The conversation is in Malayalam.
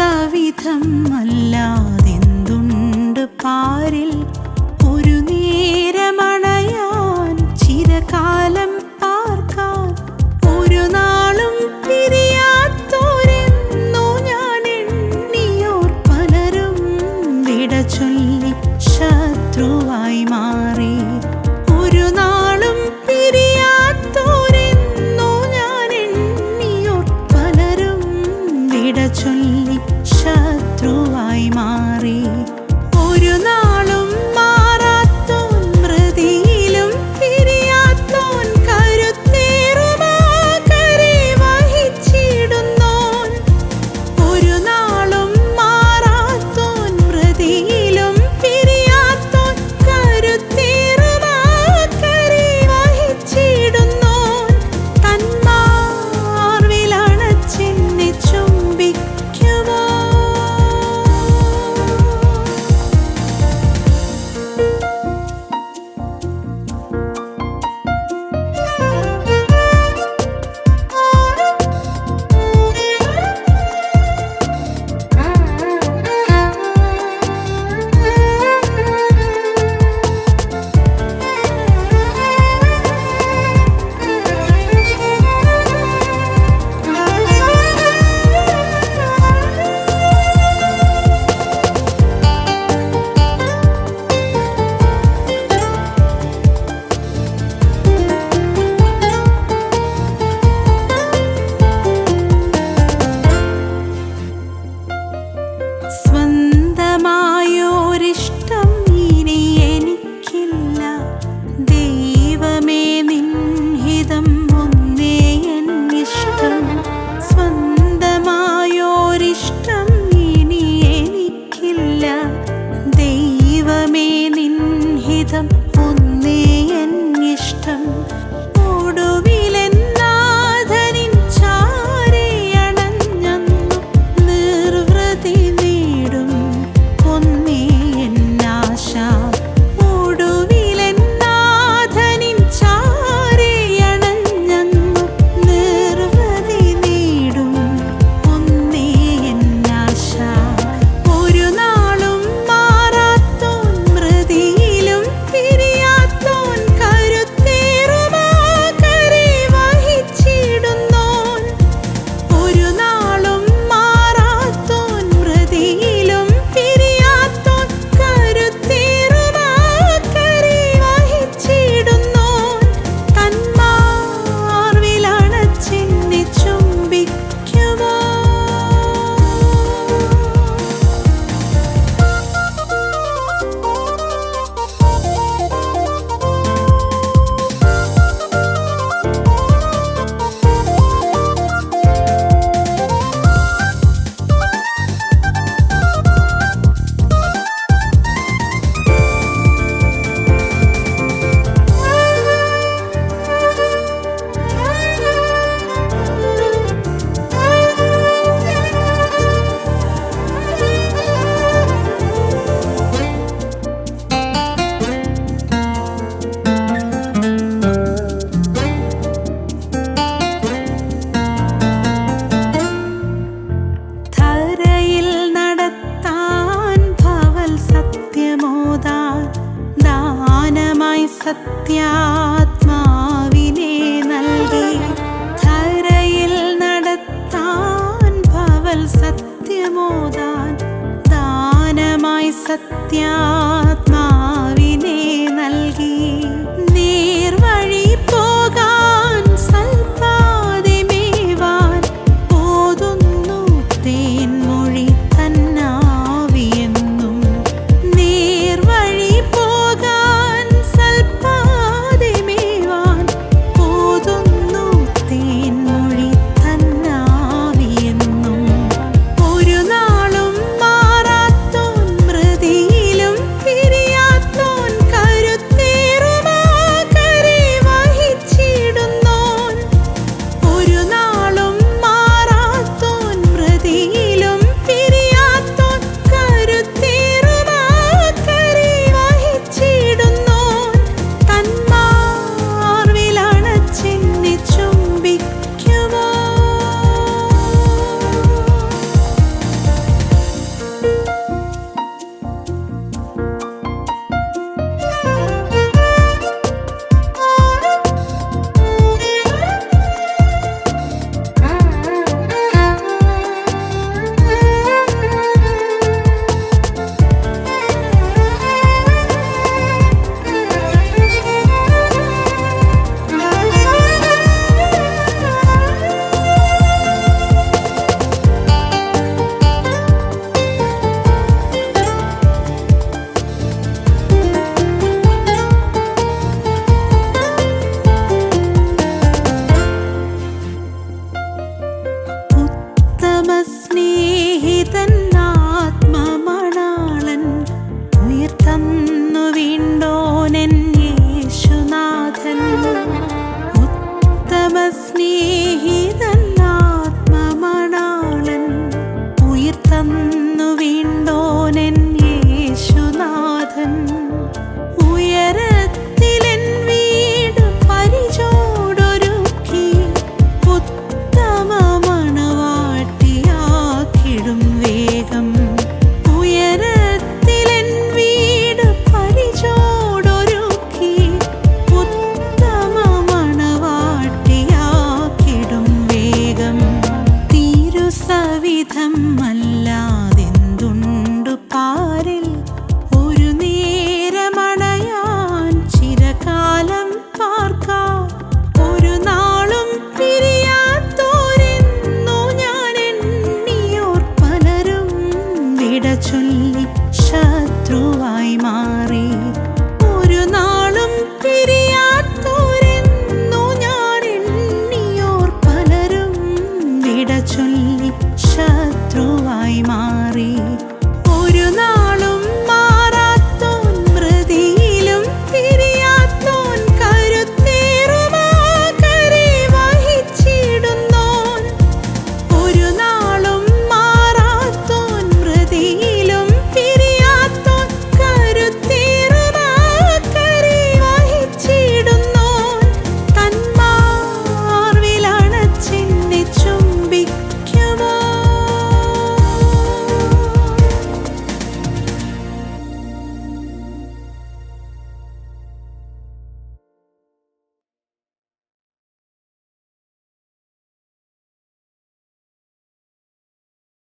സവിധം അല്ലാതെന്തുണ്ട് പാരിൽ സത്യാത്മാവിനെ നൽകി ധരയിൽ നടത്താൻ ഭവൽ സത്യമോദാൻ ദാനമായി സത്യാത്മ the sneeze. പട ചൊല്ലി ശത്രുവായി മാറി.